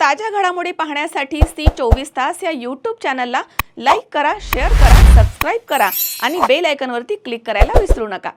ताज्या घडामोडी पाहण्यासाठी सी चोवीस तास या यूट्यूब चॅनलला लाईक करा शेअर करा सबस्क्राईब करा आणि बेल आयकनवरती क्लिक करायला विसरू नका.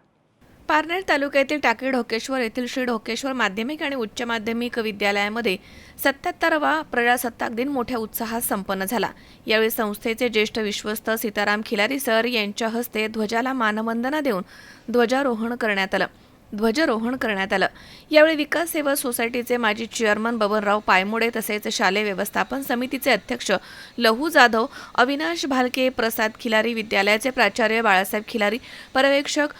पारनेर तालुक्यातील टाकी ढोकेश्वर येथील श्री ढोकेश्वर माध्यमिक आणि उच्च माध्यमिक विद्यालयामध्ये सत्याहत्तरावा प्रजासत्ताक दिन मोठ्या उत्साहात संपन्न झाला. यावेळी संस्थेचे ज्येष्ठ विश्वस्त सीताराम खिलारी सर यांच्या हस्ते ध्वजाला मानवंदना देऊन ध्वजारोहण करण्यात आलं. ध्वजारोहण करण्यात आलं. यावेळी विकास सेवा सोसायटीचे माजी चेअरमन बबनराव पायमोडे तसेच शालेय व्यवस्थापन समितीचे अध्यक्ष लहू जाधव अविनाश भालके प्रसाद खिलारी विद्यालयाचे प्राचार्य बाळासाहेब खिलारी पर्यवेक्षक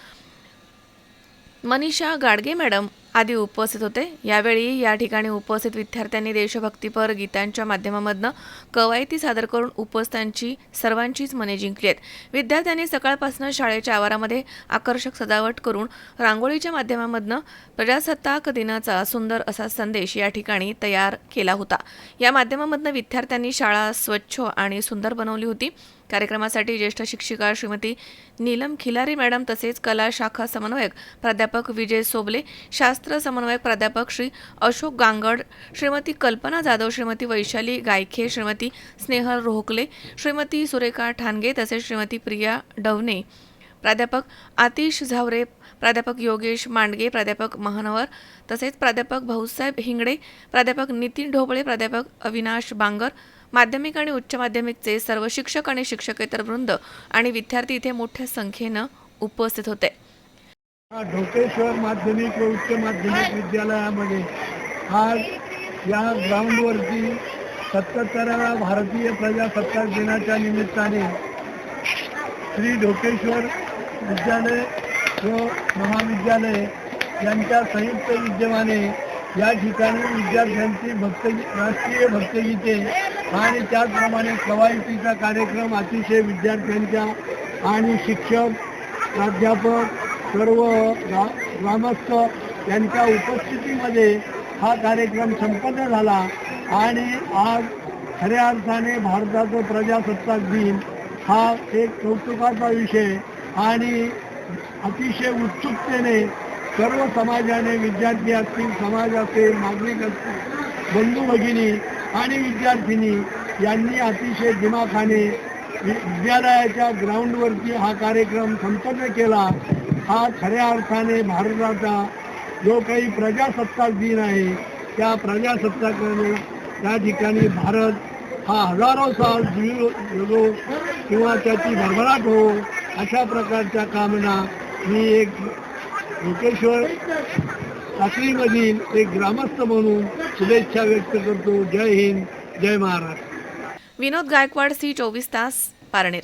मनीषा गाडगे मॅडम आदी उपस्थित होते. यावेळी या ठिकाणी उपस्थित विद्यार्थ्यांनी देशभक्तीपर गीतांच्या माध्यमामधनं कवायती सादर करून उपस्थितांची सर्वांचीच मने जिंकली आहेत. विद्यार्थ्यांनी सकाळपासून शाळेच्या आवारामध्ये आकर्षक सजावट करून रांगोळीच्या माध्यमामधनं प्रजासत्ताक दिनाचा सुंदर असा संदेश या ठिकाणी तयार केला होता. या माध्यमामधनं विद्यार्थ्यांनी शाळा स्वच्छ आणि सुंदर बनवली होती. कार्यक्रमासाठी ज्येष्ठ शिक्षिका श्रीमती नीलम खिलारी मॅडम तसेच कला शाखा समन्वयक प्राध्यापक विजय सोबले शास्त्र समन्वयक प्राध्यापक श्री अशोक गांगड श्रीमती कल्पना जाधव श्रीमती वैशाली गायखे श्रीमती स्नेहल रोहकले श्रीमती सुरेखा ठाणगे तसेच श्रीमती प्रिया डवणे. प्राध्यापक आतिश झावरे प्राध्यापक योगेश मांडगे प्राध्यापक महानवर तसेच प्राध्यापक भाऊसाहेब हिंगडे प्राध्यापक नितीन ढोबळे प्राध्यापक अविनाश बांगर माध्यमिक आणि उच्च माध्यमिकचे सर्व शिक्षक आणि शिक्षकेतर वृंद आणि विद्यार्थी इथे मोठ्या संख्येनं उपस्थित होते. ढोकेश्वर माध्यमिक व उच्च माध्यमिक विद्यालयामध्ये आज या ग्राउंडवरती सत्याहत्तराव्या भारतीय प्रजासत्ताक दिनाच्या निमित्ताने श्री ढोकेश्वर विद्यालय व महाविद्यालय यांच्या संयुक्त विद्यमाने या ठिकाणी विद्यार्थ्यांची भक्त राष्ट्रीय भक्तगीते आणि त्याचप्रमाणे कवायतीचा कार्यक्रम अतिशय विद्यार्थ्यांच्या आणि शिक्षक प्राध्यापक सर्व ग्रामस्थ यांच्या उपस्थितीमध्ये हा कार्यक्रम संपन्न झाला आणि आज खऱ्या अर्थाने भारताचं प्रजासत्ताक दिन हा एक कौतुकाचा विषय आणि अतिशय उत्सुकतेने सर्व समाजाने विद्यार्थी असतील समाज असेल नागरिक असतील बंधू भगिनी आणि विद्यार्थिनी यांनी अतिशय दिमाखाने वि- विद्यालयाच्या ग्राउंडवरती हा कार्यक्रम संपन्न केला. हा खऱ्या अर्थाने भारताचा जो काही प्रजासत्ताक दिन आहे त्या प्रजासत्ताकाने त्या ठिकाणी भारत हा हजारो साल जिलो किंवा त्याची भरभराट हो अशा प्रकारच्या कामना मी एक लोकेश्वर साखरीमधील एक ग्रामस्थ म्हणून शुभेच्छा व्यक्त करतो. जय हिंद जय महाराष्ट्र. विनोद गायकवाड सी चोवीस तास पारनेर.